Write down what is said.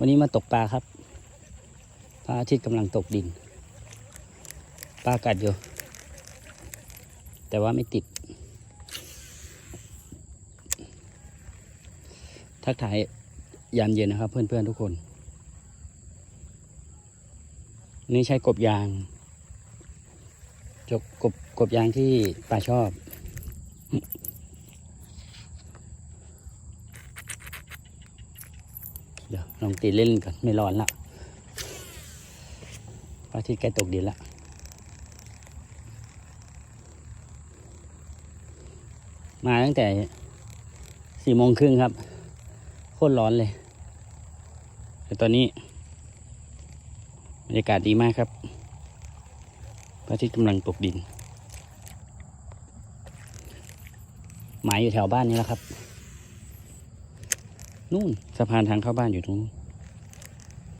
วันนี้มาตกปลาครับพระอาทิตย์กำลังตกดิน ปลากัดอยู่ แต่ว่าไม่ติด ทักทายยามเย็นนะครับ เพื่อนๆทุกคน นี่ใช้กบยางจบกบกบยางที่ปลาชอบ เดี๋ยวลองตีเล่นก่อนไม่ร้อนละพระอาทิตย์ใกล้ตกดินละมาตั้งแต่สี่โมงครึ่งครับ โคตรร้อนเลยแต่ตอนนี้บรรยากาศดีมากครับ พระอาทิตย์กำลังตกดิน หมายอยู่แถวบ้านนี้แหละครับ นู่นสะพานทางเข้าบ้านอยู่ตรงนู้น